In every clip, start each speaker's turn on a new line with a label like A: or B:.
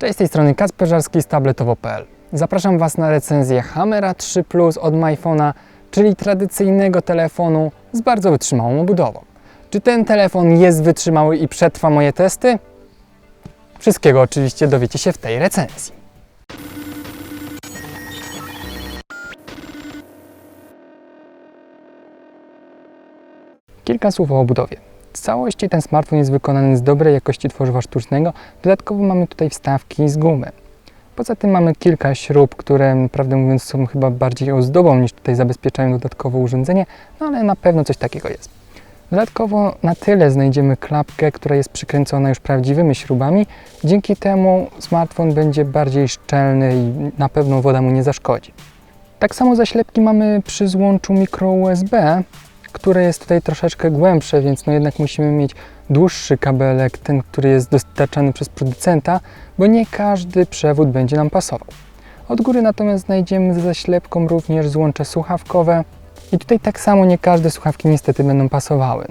A: Cześć, z tej strony Kacper Żarski z tabletowo.pl. Zapraszam Was na recenzję Hammera 3 Plus od MyPhone'a, czyli tradycyjnego telefonu z bardzo wytrzymałą obudową. Czy ten telefon jest wytrzymały i przetrwa moje testy? Wszystkiego oczywiście dowiecie się w tej recenzji. Kilka słów o obudowie. Całości ten smartfon jest wykonany z dobrej jakości tworzywa sztucznego. Dodatkowo mamy tutaj wstawki z gumy. Poza tym mamy kilka śrub, które prawdę mówiąc są chyba bardziej ozdobą niż tutaj zabezpieczają dodatkowo urządzenie, no ale na pewno coś takiego jest. Dodatkowo na tyle znajdziemy klapkę, która jest przykręcona już prawdziwymi śrubami. Dzięki temu smartfon będzie bardziej szczelny i na pewno woda mu nie zaszkodzi. Tak samo zaślepki mamy przy złączu micro USB, które jest tutaj troszeczkę głębsze, więc no jednak musimy mieć dłuższy kabelek, ten, który jest dostarczany przez producenta, bo nie każdy przewód będzie nam pasował. Od góry natomiast znajdziemy za zaślepką również złącze słuchawkowe i tutaj tak samo nie każde słuchawki niestety będą pasowały.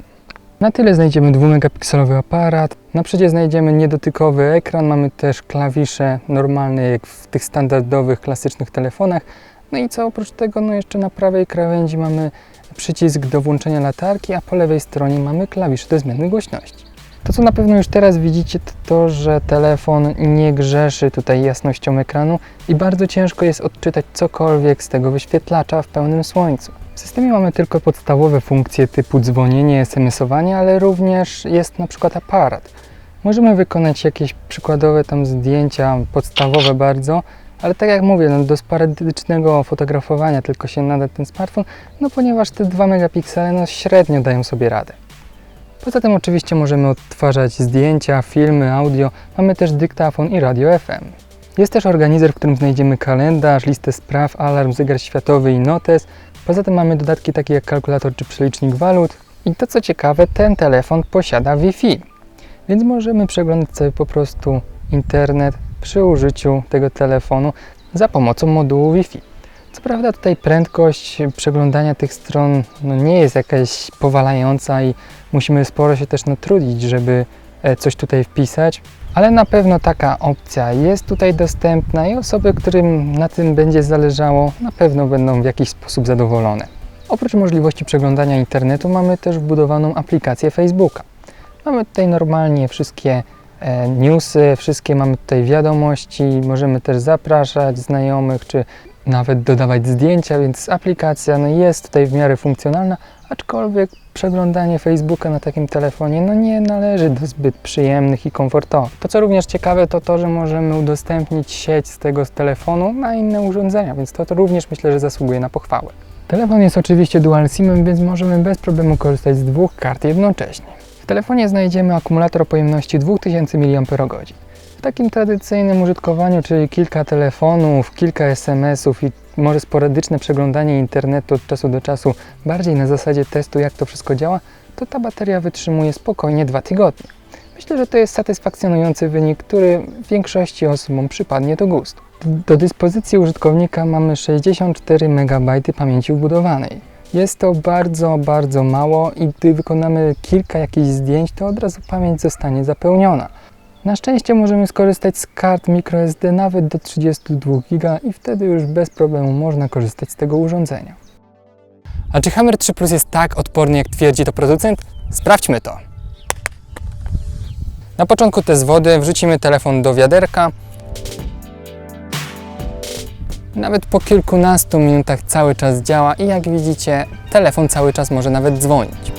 A: Na tyle znajdziemy 2-megapikselowy aparat, na przodzie znajdziemy niedotykowy ekran, mamy też klawisze normalne jak w tych standardowych, klasycznych telefonach. No i co oprócz tego, no jeszcze na prawej krawędzi mamy przycisk do włączenia latarki, a po lewej stronie mamy klawisz do zmiany głośności. To co na pewno już teraz widzicie to to, że telefon nie grzeszy tutaj jasnością ekranu i bardzo ciężko jest odczytać cokolwiek z tego wyświetlacza w pełnym słońcu. W systemie mamy tylko podstawowe funkcje typu dzwonienie, SMS-owanie, ale również jest na przykład aparat. Możemy wykonać jakieś przykładowe tam zdjęcia, podstawowe bardzo, ale tak jak mówię, no do sporadycznego fotografowania tylko się nada ten smartfon, no ponieważ te 2 megapiksele no średnio dają sobie radę. Poza tym oczywiście możemy odtwarzać zdjęcia, filmy, audio, mamy też dyktafon i radio FM. Jest też organizer, w którym znajdziemy kalendarz, listę spraw, alarm, zegar światowy i notes. Poza tym mamy dodatki takie jak kalkulator czy przelicznik walut. I to co ciekawe, ten telefon posiada Wi-Fi, więc możemy przeglądać sobie po prostu internet przy użyciu tego telefonu za pomocą modułu Wi-Fi. Co prawda tutaj prędkość przeglądania tych stron no nie jest jakaś powalająca i musimy sporo się też natrudzić, żeby e, coś tutaj wpisać, ale na pewno taka opcja jest tutaj dostępna i osoby, którym na tym będzie zależało, na pewno będą w jakiś sposób zadowolone. Oprócz możliwości przeglądania internetu mamy też wbudowaną aplikację Facebooka. Mamy tutaj normalnie wszystkie newsy, wszystkie mamy tutaj wiadomości, możemy też zapraszać znajomych, czy nawet dodawać zdjęcia, więc aplikacja no, jest tutaj w miarę funkcjonalna, aczkolwiek przeglądanie Facebooka na takim telefonie no, nie należy do zbyt przyjemnych i komfortowych. To co również ciekawe to to, że możemy udostępnić sieć z tego z telefonu na inne urządzenia, więc to, to również myślę, że zasługuje na pochwałę. Telefon jest oczywiście dual SIM, więc możemy bez problemu korzystać z dwóch kart jednocześnie. Telefonie znajdziemy akumulator o pojemności 2000 mAh. W takim tradycyjnym użytkowaniu, czyli kilka telefonów, kilka SMS-ów i może sporadyczne przeglądanie internetu od czasu do czasu, bardziej na zasadzie testu, jak to wszystko działa, to ta bateria wytrzymuje spokojnie dwa tygodnie. Myślę, że to jest satysfakcjonujący wynik, który większości osobom przypadnie do gustu. Do dyspozycji użytkownika mamy 64 MB pamięci wbudowanej. Jest to bardzo, bardzo mało i gdy wykonamy kilka jakichś zdjęć, to od razu pamięć zostanie zapełniona. Na szczęście możemy skorzystać z kart microSD nawet do 32 GB i wtedy już bez problemu można korzystać z tego urządzenia. A czy Hammer 3 Plus jest tak odporny, jak twierdzi to producent? Sprawdźmy to. Na początku test wody wrzucimy telefon do wiaderka. Nawet po kilkunastu minutach cały czas działa i jak widzicie, telefon cały czas może nawet dzwonić.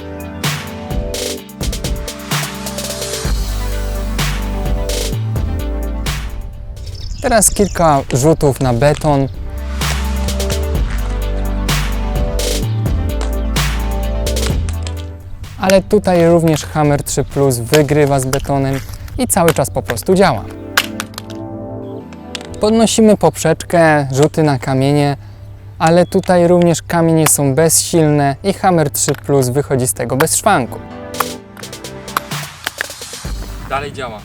A: Teraz kilka rzutów na beton. Ale tutaj również Hammer 3 Plus wygrywa z betonem i cały czas po prostu działa. Podnosimy poprzeczkę, rzuty na kamienie, ale tutaj również kamienie są bezsilne i Hammer 3 Plus wychodzi z tego bez szwanku.
B: Dalej działa.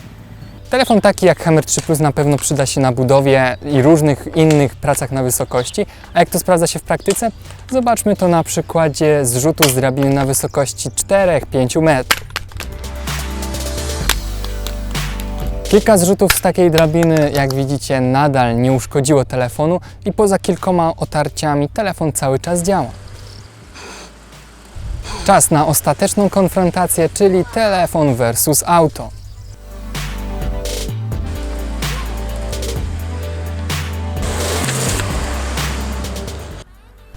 A: Telefon taki jak Hammer 3 Plus na pewno przyda się na budowie i różnych innych pracach na wysokości. A jak to sprawdza się w praktyce? Zobaczmy to na przykładzie zrzutu z drabiny na wysokości 4-5 metrów. Kilka zrzutów z takiej drabiny, jak widzicie, nadal nie uszkodziło telefonu i poza kilkoma otarciami telefon cały czas działa. Czas na ostateczną konfrontację, czyli telefon versus auto.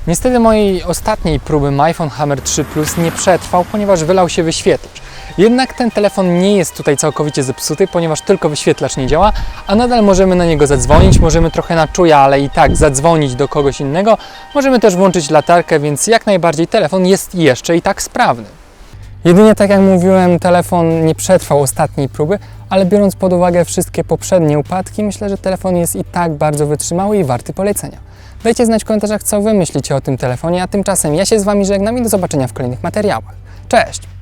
A: Niestety mojej ostatniej próby iPhone Hammer 3 Plus nie przetrwał, ponieważ wylał się wyświetlacz. Jednak ten telefon nie jest tutaj całkowicie zepsuty, ponieważ tylko wyświetlacz nie działa, a nadal możemy na niego zadzwonić, możemy trochę na czuja, ale i tak zadzwonić do kogoś innego. Możemy też włączyć latarkę, więc jak najbardziej telefon jest jeszcze i tak sprawny. Jedynie tak jak mówiłem, telefon nie przetrwał ostatniej próby, ale biorąc pod uwagę wszystkie poprzednie upadki, myślę, że telefon jest i tak bardzo wytrzymały i warty polecenia. Dajcie znać w komentarzach, co Wy myślicie o tym telefonie, a tymczasem ja się z Wami żegnam i do zobaczenia w kolejnych materiałach. Cześć!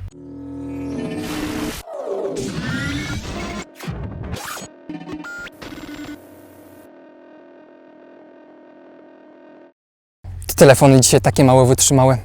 A: Telefony dzisiaj takie mało wytrzymałe.